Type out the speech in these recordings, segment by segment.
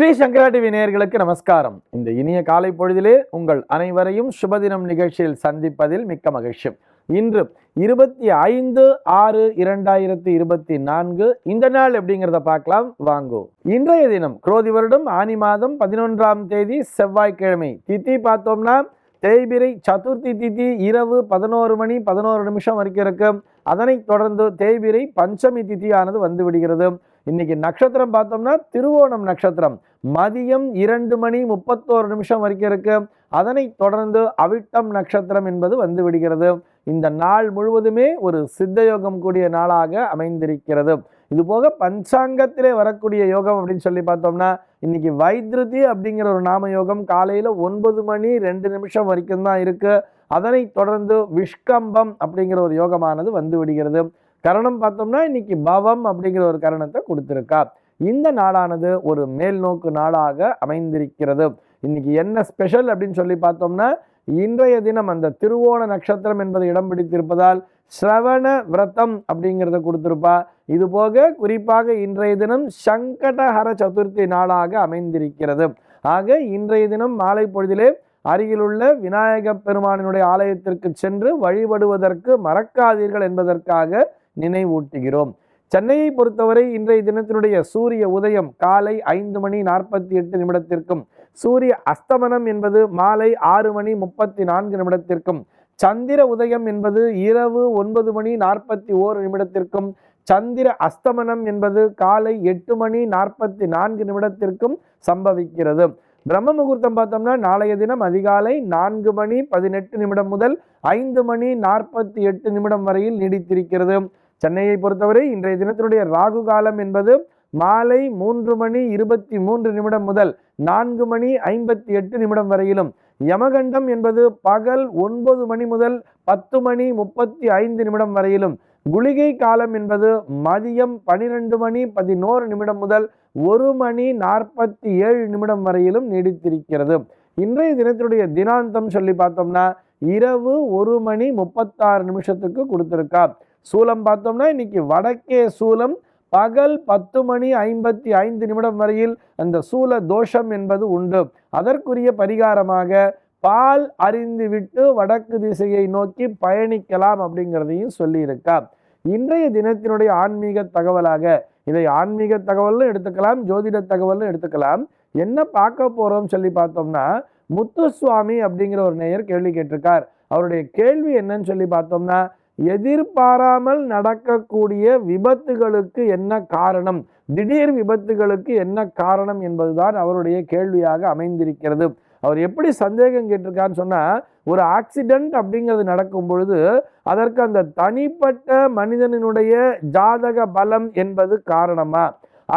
ஸ்ரீ சங்கரா TV நேயர்களுக்கு நமஸ்காரம். இந்த இனிய காலை பொழுதிலே உங்கள் அனைவரையும் சுபதினம் நிகழ்ச்சியில் சந்திப்பதில் மிக்க மகிழ்ச்சி. இன்று இருபத்தி ஐந்து ஆறு இரண்டாயிரத்தி இருபத்தி நான்கு. இந்த நாள் எப்படிங்கிறத பார்க்கலாம். வாங்கோ. இன்றைய தினம் குரோதி வருடம் ஆனி மாதம் பதினொன்றாம் தேதி செவ்வாய்க்கிழமை. தித்தி பார்த்தோம்னா தேய்பிரை சதுர்த்தி திதி இரவு பதினோரு மணி பதினோரு நிமிஷம் வரைக்கும் இருக்கும். அதனைத் தொடர்ந்து தேய்பிரை பஞ்சமி திதியானது வந்து விடுகிறது. இன்னைக்கு நட்சத்திரம் பார்த்தோம்னா திருவோணம் நட்சத்திரம். மதியம் இரண்டு மணி முப்பத்தோரு நிமிஷம் வரைக்கும் இருக்கு. அதனை தொடர்ந்து அவிட்டம் நட்சத்திரம் என்பது வந்து விடுகிறது. இந்த நாள் முழுவதுமே ஒரு சித்தயோகம் கூடிய நாளாக அமைந்திருக்கிறது. இது போக பஞ்சாங்கத்திலே வரக்கூடிய யோகம் அப்படின்னு சொல்லி பார்த்தோம்னா இன்னைக்கு வைத்ருதி அப்படிங்கிற ஒரு நாம யோகம் காலையில் ஒன்பது மணி ரெண்டு நிமிஷம் வரைக்கும் தான் இருக்கு. அதனை தொடர்ந்து விஷ்கம்பம் அப்படிங்கிற ஒரு யோகமானது வந்து விடுகிறது. கரணம் பார்த்தோம்னா இன்னைக்கு பவம் அப்படிங்கிற ஒரு கரணத்தை கொடுத்துருக்கா. இந்த நாளானது ஒரு மேல் நோக்கு நாளாக அமைந்திருக்கிறது. இன்னைக்கு என்ன ஸ்பெஷல் அப்படின்னு சொல்லி பார்த்தோம்னா இன்றைய தினம் அந்த திருவோண நட்சத்திரம் என்பது இடம் பிடித்திருப்பதால் ஸ்ரவண விரதம் அப்படிங்கிறத கொடுத்துருப்பா. இது போக குறிப்பாக இன்றைய தினம் சங்கடஹர சதுர்த்தி நாளாக அமைந்திருக்கிறது. ஆக இன்றைய தினம் மாலை பொழுதிலே அருகிலுள்ள விநாயக பெருமானினுடைய ஆலயத்திற்கு சென்று வழிபடுவதற்கு மறக்காதீர்கள் என்பதற்காக நினைவூட்டுகிறோம். சென்னையை பொறுத்தவரை இன்றைய தினத்தினுடைய சூரிய உதயம் காலை ஐந்து மணி நாற்பத்தி எட்டு நிமிடத்திற்கும் சூரிய அஸ்தமனம் என்பது மாலை ஆறு மணி முப்பத்தி நான்கு நிமிடத்திற்கும் சந்திர உதயம் என்பது இரவு ஒன்பது மணி நாற்பத்தி ஓரு நிமிடத்திற்கும் சந்திர அஸ்தமனம் என்பது காலை எட்டு மணி நாற்பத்தி நான்கு நிமிடத்திற்கும் சம்பவிக்கிறது. பிரம்ம முகூர்த்தம் பார்த்தோம்னா நாளைய தினம் அதிகாலை நான்கு மணி பதினெட்டு நிமிடம் முதல் ஐந்து மணி நாற்பத்தி எட்டு நிமிடம் வரையில் நீடித்திருக்கிறது. சென்னையை பொறுத்தவரை இன்றைய தினத்தினுடைய ராகு காலம் என்பது மாலை மூன்று மணி இருபத்தி மூன்று நிமிடம் முதல் நான்கு மணி ஐம்பத்தி எட்டு நிமிடம் வரையிலும். யமகண்டம் என்பது பகல் ஒன்பது மணி முதல் பத்து மணி முப்பத்தி ஐந்து நிமிடம் வரையிலும். குளிகை காலம் என்பது மதியம் பனிரெண்டு மணி பதினோரு நிமிடம் முதல் ஒரு மணி நாற்பத்தி ஏழு நிமிடம் வரையிலும் நீடித்திருக்கிறது. இன்றைய தினத்தினுடைய தினாந்தம் சொல்லி பார்த்தோம்னா இரவு ஒரு மணி முப்பத்தாறு நிமிஷத்துக்கு கொடுத்துருக்கா சூலம் பார்த்தோம்னா இன்னைக்கு வடக்கே சூலம் பகல் பத்து மணி ஐம்பத்தி ஐந்து நிமிடம் வரையில் அந்த சூல தோஷம் என்பது உண்டு. அதற்குரிய பரிகாரமாக பால் அறிந்துவிட்டு வடக்கு திசையை நோக்கி பயணிக்கலாம் அப்படிங்கிறதையும் சொல்லியிருக்கார் இன்றைய தினத்தினுடைய ஆன்மீக தகவலாக இதை ஆன்மீக தகவலும் எடுத்துக்கலாம் ஜோதிட தகவலும் எடுத்துக்கலாம். என்ன பார்க்க போறோம் சொல்லி பார்த்தோம்னா முத்துசுவாமி அப்படிங்கிற ஒரு நேயர் கேள்வி கேட்டிருக்கார். அவருடைய கேள்வி என்னன்னு சொல்லி பார்த்தோம்னா எதிர்பாராமல் நடக்கக்கூடிய விபத்துகளுக்கு என்ன காரணம்? திடீர் விபத்துகளுக்கு என்ன காரணம் என்பதுதான் அவருடைய கேள்வியாக அமைந்திருக்கிறது. அவர் எப்படி சந்தேகம் கேட்டிருக்கான்னு சொன்னால் ஒரு ஆக்சிடெண்ட் அப்படிங்கிறது நடக்கும் பொழுது அதற்கு அந்த தனிப்பட்ட மனிதனினுடைய ஜாதக பலம் என்பது காரணமா?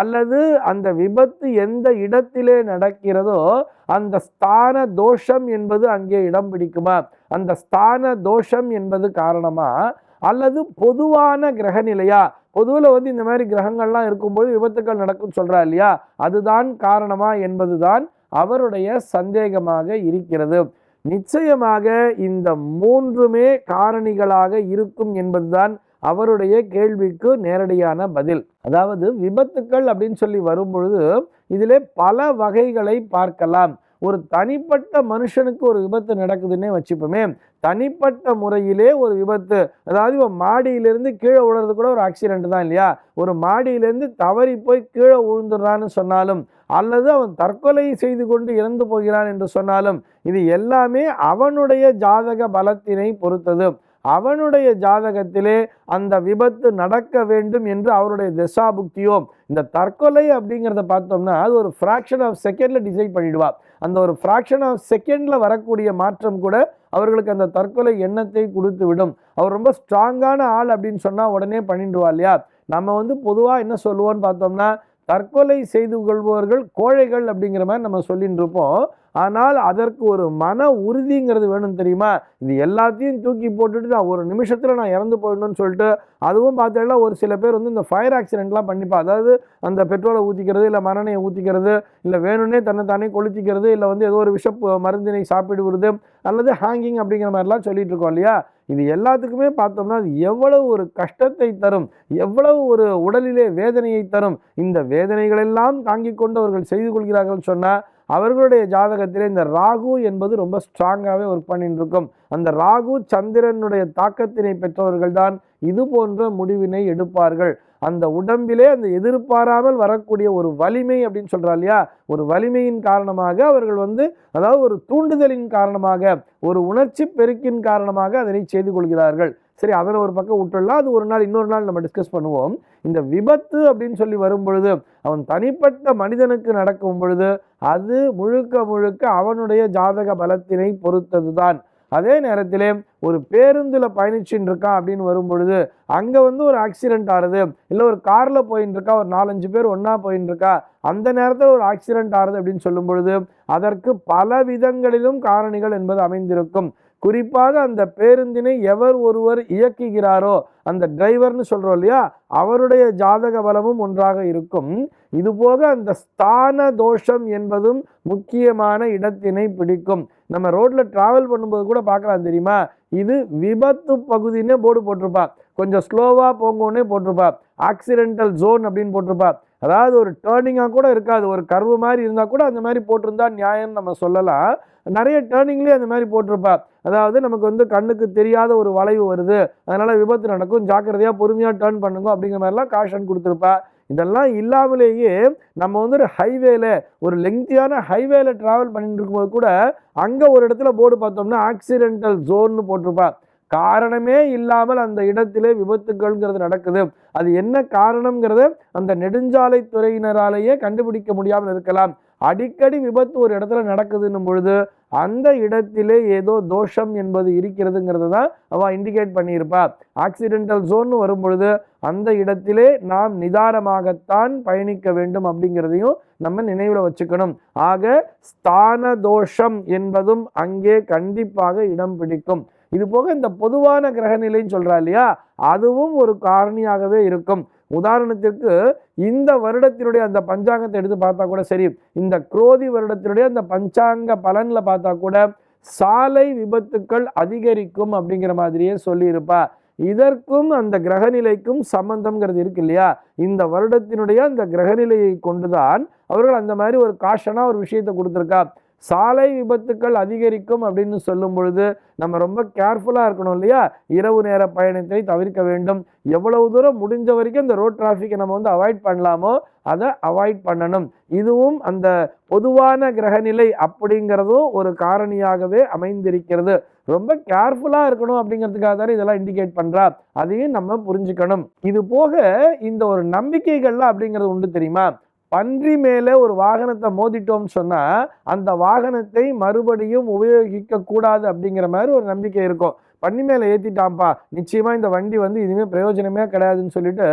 அல்லது அந்த விபத்து எந்த இடத்திலே நடக்கிறதோ அந்த ஸ்தான தோஷம் என்பது அங்கே இடம் பிடிக்குமா? அந்த ஸ்தான தோஷம் என்பது காரணமா? அல்லது பொதுவான கிரக நிலையா பொதுவில் வந்து இந்த மாதிரி கிரகங்கள்லாம் இருக்கும்போது விபத்துக்கள் நடக்கும் சொல்கிறா இல்லையா? அதுதான் காரணமா என்பதுதான் அவருடைய சந்தேகமாக இருக்கிறது. நிச்சயமாக இந்த மூன்றுமே காரணிகளாக இருக்கும் என்பதுதான் அவருடைய கேள்விக்கு நேரடியான பதில். அதாவது விபத்துக்கள் அப்படின்னு சொல்லி வரும்பொழுது இதிலே பல வகைகளை பார்க்கலாம். ஒரு தனிப்பட்ட மனுஷனுக்கு ஒரு விபத்து நடக்குதுன்னே வச்சுப்போமே. தனிப்பட்ட முறையிலே ஒரு விபத்து. அதாவது இவன் மாடியிலேருந்து கீழே விழுறது கூட ஒரு ஆக்சிடென்ட் தான் இல்லையா? ஒரு மாடியிலேருந்து தவறி போய் கீழே விழுந்துடுறான்னு சொன்னாலும் அல்லது அவன் தற்கொலை செய்து கொண்டு இறந்து போகிறான் என்று சொன்னாலும் இது எல்லாமே அவனுடைய ஜாதக பலத்தினை பொறுத்தது. அவனுடைய ஜாதகத்திலே அந்த விபத்து நடக்க வேண்டும் என்று அவருடைய திசாபுக்தியோ இந்த தற்கொலை அப்படிங்கிறத பார்த்தோம்னா அது ஒரு ஃப்ராக்ஷன் ஆஃப் செகண்டில் டிசைட் பண்ணிடுவா. அந்த ஒரு ஃப்ராக்ஷன் ஆஃப் செகண்டில் வரக்கூடிய மாற்றம் கூட அவர்களுக்கு அந்த தற்கொலை எண்ணத்தை கொடுத்து விடும் அவர் ரொம்ப ஸ்ட்ராங்கான ஆள் அப்படின்னு சொன்னால் உடனே பண்ணிடுவா இல்லையா? நம்ம வந்து பொதுவாக என்ன சொல்லுவோம்னு பார்த்தோம்னா தற்கொலை செய்து கொள்பவர்கள் கோழைகள் அப்படிங்கிற மாதிரி நம்ம சொல்லிட்டு இருப்போம். ஆனால் அதற்கு ஒரு மன உறுதிங்கிறது வேணும் தெரியுமா? இது எல்லாத்தையும் தூக்கி போட்டுட்டு நான் ஒரு நிமிஷத்தில் நான் இறந்து போயிடணும்னு சொல்லிட்டு அதுவும் பார்த்தேன்னா ஒரு சில பேர் வந்து இந்த ஃபயர் ஆக்சிடென்ட்லாம் பண்ணிப்பா அதாவது அந்த பெட்ரோலை ஊற்றிக்கிறது இல்லை மரணையை ஊற்றிக்கிறது இல்லை வேணும்னே தன்னை தானே கொளுத்திக்கிறது இல்லை வந்து ஏதோ ஒரு விஷ மருந்தினை மருந்தினை சாப்பிடுவது அல்லது ஹேங்கிங் அப்படிங்கிற மாதிரிலாம் சொல்லிட்டு இருக்கோம் இல்லையா? இது எல்லாத்துக்குமே பார்த்தோம்னா அது எவ்வளவு ஒரு கஷ்டத்தை தரும் எவ்வளவு ஒரு உடலிலே வேதனையை தரும். இந்த வேதனைகளெல்லாம் தாங்கிக் கொண்டு அவர்கள் செய்து கொள்கிறார்கள் சொன்னால் அவர்களுடைய ஜாதகத்திலே இந்த ராகு என்பது ரொம்ப ஸ்ட்ராங்காகவே ஒர்க் பண்ணிட்டு இருக்கும் அந்த ராகு சந்திரனுடைய தாக்கத்தினை பெற்றவர்கள் தான் இது போன்ற முடிவினை எடுப்பார்கள். அந்த உடம்பிலே அந்த எதிர்பாராமல் வரக்கூடிய ஒரு வலிமை அப்படின்னு சொல்கிறா இல்லையா? ஒரு வலிமையின் காரணமாக அவர்கள் வந்து அதாவது ஒரு தூண்டுதலின் காரணமாக ஒரு உணர்ச்சி பெருக்கின் காரணமாக அதனை செய்து கொள்கிறார்கள். சரி அதில் ஒரு பக்கம் விட்டுடலாம் அது ஒரு நாள் இன்னொரு நாள் நம்ம டிஸ்கஸ் பண்ணுவோம். இந்த விபத்து அப்படின்னு சொல்லி வரும் பொழுது அவன் தனிப்பட்ட மனிதனுக்கு நடக்கும் பொழுது அது முழுக்க முழுக்க அவனுடைய ஜாதக பலத்தினை பொறுத்தது தான் அதே நேரத்திலே ஒரு பேருந்தில் பயணிச்சுட்டு இருக்கான் அப்படின்னு வரும் பொழுது அங்கே வந்து ஒரு ஆக்சிடென்ட் ஆகுது. இல்லை ஒரு காரில் போயின்னு இருக்கா ஒரு நாலஞ்சு பேர் ஒன்றா போயின்னு இருக்கா அந்த நேரத்தில் ஒரு ஆக்சிடென்ட் ஆகுது அப்படின்னு சொல்லும் பொழுது அதற்கு பல விதங்களிலும் காரணிகள் என்பது அமைந்திருக்கும். குறிப்பாக அந்த பேருந்தினை எவர் ஒருவர் இயக்குகிறாரோ அந்த டிரைவர்னு சொல்கிறோம் இல்லையா அவருடைய ஜாதக பலமும் ஒன்றாக இருக்கும். இதுபோக அந்த ஸ்தான தோஷம் என்பதும் முக்கியமான இடத்தினை பிடிக்கும். நம்ம ரோட்டில் ட்ராவல் பண்ணும்போது கூட பார்க்கலாம் தெரியுமா? இது விபத்து பகுதின்னே போர்டு போட்டிருப்பா. கொஞ்சம் ஸ்லோவாக போங்கன்னே போட்டிருப்பா. ஆக்சிடென்டல் ஜோன் அப்படின்னு போட்டிருப்பா. அதாவது ஒரு டேர்னிங்காக கூட இருக்காது. ஒரு கர்வு மாதிரி இருந்தால் கூட அந்த மாதிரி போட்டிருந்தா நியாயம்னு நம்ம சொல்லலாம். நிறைய டேர்னிங்லேயே அந்த மாதிரி போட்டிருப்பா. அதாவது நமக்கு வந்து கண்ணுக்கு தெரியாத ஒரு வளைவு வருது. அதனால் விபத்து நடக்கும். ஜாக்கிரதையாக பொறுமையாக டேர்ன் பண்ணுங்க அப்படிங்கிற மாதிரிலாம் காஷன் கொடுத்துருப்பா. இதெல்லாம் இல்லாமலேயே நம்ம வந்து ஒரு ஹைவேல ஒரு லெங்க்தியான ஹைவேல ட்ராவல் பண்ணிட்டு இருக்கும்போது கூட அங்கே ஒரு இடத்துல போர்டு பார்த்தோம்னா ஆக்சிடென்டல் ஜோன்னு போட்டிருப்பா. காரணமே இல்லாமல் அந்த இடத்திலே விபத்துகள்ங்கிறது நடக்குது. அது என்ன காரணம்ங்கிறத அந்த நெடுஞ்சாலை துறையினராலேயே கண்டுபிடிக்க முடியாமல் இருக்கலாம். அடிக்கடி விபத்து ஒரு இடத்துல நடக்குதுன்னும் பொழுது அந்த இடத்திலே ஏதோ தோஷம் என்பது இருக்கிறதுங்கிறது தான் அவள் இண்டிகேட் பண்ணியிருப்பா. ஆக்சிடென்டல் ஜோன் வரும்பொழுது அந்த இடத்திலே நாம் நிதானமாகத்தான் பயணிக்க வேண்டும் அப்படிங்கிறதையும் நம்ம நினைவில் வச்சுக்கணும். ஆக ஸ்தான தோஷம் என்பதும் அங்கே கண்டிப்பாக இடம் பிடிக்கும். இது போக இந்த பொதுவான கிரகநிலைன்னு சொல்கிறா இல்லையா? அதுவும் ஒரு காரணியாகவே இருக்கும். உதாரணத்திற்கு இந்த வருடத்தினுடைய அந்த பஞ்சாங்கத்தை எடுத்து பார்த்தா கூட சரி இந்த குரோதி வருடத்தினுடைய அந்த பஞ்சாங்க பலனில் பார்த்தா கூட சாலை விபத்துக்கள் அதிகரிக்கும் அப்படிங்கிற மாதிரியே சொல்லியிருப்பா. இதற்கும் அந்த கிரகநிலைக்கும் சம்பந்தம்ங்கிறது இருக்கு இல்லையா? இந்த வருடத்தினுடைய அந்த கிரகநிலையை கொண்டுதான் அவர்கள் அந்த மாதிரி ஒரு காஷனாக ஒரு விஷயத்தை கொடுத்துருக்கா. சாலை விபத்துக்கள் அதிகரிக்கும் அப்படின்னு சொல்லும் பொழுது நம்ம ரொம்ப கேர்ஃபுல்லாக இருக்கணும் இல்லையா? இரவு நேர பயணத்தை தவிர்க்க வேண்டும். எவ்வளவு தூரம் முடிஞ்ச வரைக்கும் இந்த ரோட் டிராஃபிக்கை நம்ம வந்து அவாய்ட் பண்ணலாமோ அதை அவாய்ட் பண்ணணும். இதுவும் அந்த பொதுவான கிரகநிலை அப்படிங்கிறதும் ஒரு காரணியாகவே அமைந்திருக்கிறது. ரொம்ப கேர்ஃபுல்லாக இருக்கணும் அப்படிங்கிறதுக்காக தானே இதெல்லாம் இண்டிகேட் பண்ணுறா அதையும் நம்ம புரிஞ்சுக்கணும். இது போக இந்த ஒரு நம்பிக்கைகள்லாம் அப்படிங்கிறது உண்டு தெரியுமா? பன்றி மேலே ஒரு வாகனத்தை மோதிட்டோம்னு சொன்னால் அந்த வாகனத்தை மறுபடியும் உபயோகிக்க கூடாது அப்படிங்கிற மாதிரி ஒரு நம்பிக்கை இருக்கும். பன்னி மேலே ஏற்றிட்டான்ப்பா நிச்சயமாக இந்த வண்டி வந்து இனிமேல் பிரயோஜனமே கிடையாதுன்னு சொல்லிட்டு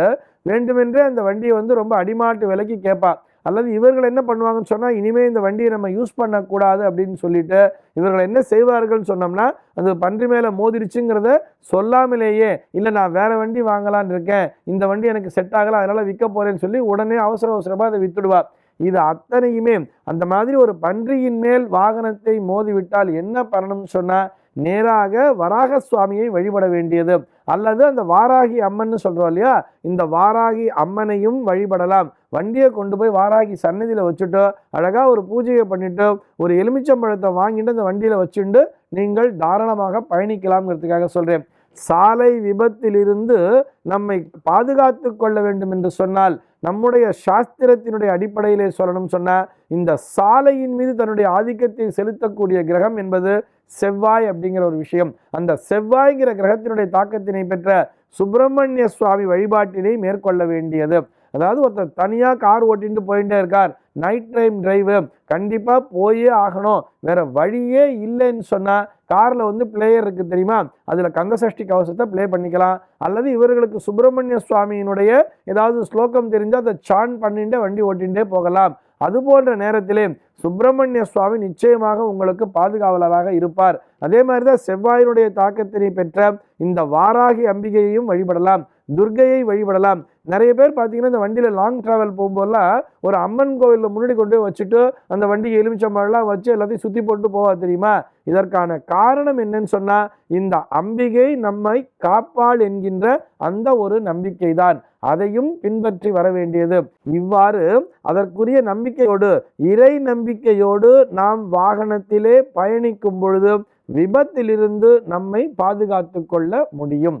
வேண்டுமென்றே அந்த வண்டியை வந்து ரொம்ப அடிமாட்டு விலைக்கு கேட்பா. அல்லது இவர்கள் என்ன பண்ணுவாங்கன்னு சொன்னால் இனிமேல் இந்த வண்டியை நம்ம யூஸ் பண்ணக்கூடாது அப்படின்னு சொல்லிட்டு இவர்கள் என்ன செய்வார்கள்னு சொன்னோம்னா அது பன்றி மேலே மோதிருச்சுங்கிறத சொல்லாமலேயே இல்லை நான் வேறு வண்டி வாங்கலான் இருக்கேன். இந்த வண்டி எனக்கு செட் ஆகலை அதனால் விற்க போகிறேன்னு சொல்லி உடனே அவசர அவசரமாக அதை வித்துடுவா. இது அத்தனையுமே அந்த மாதிரி ஒரு பன்றியின் மேல் வாகனத்தை மோதிவிட்டால் என்ன பண்ணணும்னு சொன்னால் நேராக வராக சுவாமியை வழிபட வேண்டியது. அல்லது அந்த வாராகி அம்மன்னு சொல்கிறோம் இல்லையா? இந்த வாராகி அம்மனையும் வழிபடலாம். வண்டியை கொண்டு போய் வாராகி சன்னதியில் வச்சுட்டு அழகாக ஒரு பூஜையை பண்ணிவிட்டு ஒரு எலுமிச்சம்பழத்தை வாங்கிட்டு அந்த வண்டியில் வச்சுட்டு நீங்கள் தாராளமாக பயணிக்கலாம்ங்கிறதுக்காக சொல்கிறேன் சாலை விபத்திலிருந்து நம்மை பாதுகாத்து கொள்ள வேண்டும் என்று சொன்னால் நம்முடைய சாஸ்திரத்தினுடைய அடிப்படையிலே சொல்லணும் சொன்னால் இந்த சாலையின் மீது தன்னுடைய ஆதிக்கத்தை செலுத்தக்கூடிய கிரகம் என்பது செவ்வாய் அப்படிங்கிற ஒரு விஷயம். அந்த செவ்வாய்ங்கிற கிரகத்தினுடைய தாக்கத்தினை பெற்ற சுப்பிரமணிய சுவாமி வழிபாட்டினை மேற்கொள்ள வேண்டியது. அதாவது ஒருத்தர் தனியாக கார் ஓட்டிட்டு போயிட்டே இருக்கார். நைட் டைம் டிரைவு கண்டிப்பாக போயே ஆகணும். வேற வழியே இல்லைன்னு சொன்னால் காரில் வந்து பிளேயர் இருக்குது தெரியுமா? அதில் கந்தசஷ்டி கவசத்தை ப்ளே பண்ணிக்கலாம். அல்லது இவர்களுக்கு சுப்பிரமணிய சுவாமியினுடைய ஏதாவது ஸ்லோகம் தெரிஞ்சால் அதை சான் பண்ணிட்டு வண்டி ஓட்டிகிட்டே போகலாம். அது போன்ற நேரத்திலே சுப்பிரமணிய சுவாமி நிச்சயமாக உங்களுக்கு பாதுகாவலராக இருப்பார். அதே மாதிரி தான் செவ்வாயினுடைய தாக்கத்தினை பெற்ற இந்த வாராகி அம்பிகையையும் வழிபடலாம். துர்கையை வழிபடலாம். நிறைய பேர் பார்த்தீங்கன்னா இந்த வண்டியில் லாங் ட்ராவல் போகும்போதெல்லாம் ஒரு அம்மன் கோவிலில் முன்னாடி கொண்டு போய் வச்சுட்டு அந்த வண்டிக்கு எலுமிச்சம்பழம்லாம் வச்சு எல்லாத்தையும் சுற்றி போட்டு போவா தெரியுமா? இதற்கான காரணம் என்னன்னு சொன்னால் இந்த அம்பிகை நம்மை காப்பாள் என்கின்ற அந்த ஒரு நம்பிக்கை தான் அதையும் பின்பற்றி வர வேண்டியது. இவ்வாறு அதற்குரிய நம்பிக்கையோடு இறை நம்பிக்கையோடு நாம் வாகனத்திலே பயணிக்கும் பொழுது விபத்திலிருந்து நம்மை பாதுகாத்து கொள்ள முடியும்.